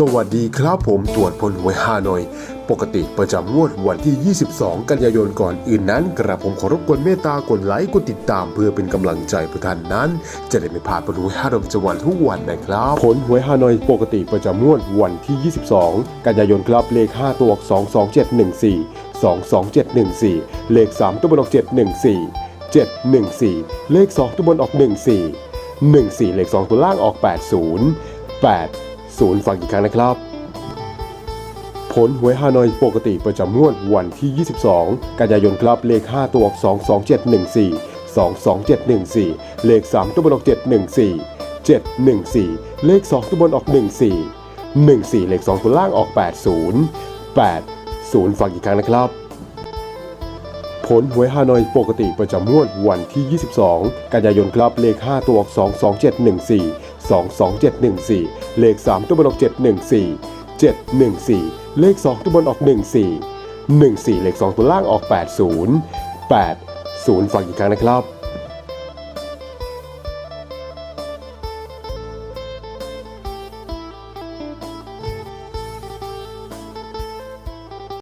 สวัสดีครับผมตรวจพลหวยฮานอย ปกติประจำงวดวันที่ 22 กันยายนก่อนอื่นนั้น กระผมขอรบกวนเมตตากดไลค์กดติดตามเพื่อเป็นกำลังใจผู้ท่านนั้น จะได้ไม่พลาดผลหวยฮานอยประจำวันทุกวันนะครับผลหวยฮานอยปกติประจำงวดวันที่ 22 กันยายนครับเลข 5 ตัวออก22714 22714 เลข 3 ตัวบนออก 714 714 เลข 2 ตัวบนออก 14 14 เลข 2 ตัวล่างออก 80 8 80ฟังอีกครั้งนะครับ ผลหวยฮานอยปกติประจำงวดวันที่ 22 กันยายนครับเลข 5 ตัวออก22714 22714 เลข 3 ตัวบนออก 714 714 เลข 2 ตัวบนออก 14 14 เลข 2 ตัวล่างออก 80 80 ฟังอีกครั้งนะครับ ผลหวยฮานอยปกติประจำงวดวันที่ 22 กันยายนครับเลข 5 ตัวออก 22714 22714 เลข3ตัวบนออก714 714 เลข 2 ตัวบนออก 14 14 เลข 2 ตัวล่างออก 80 80 ฟังอีกครั้งนะครับ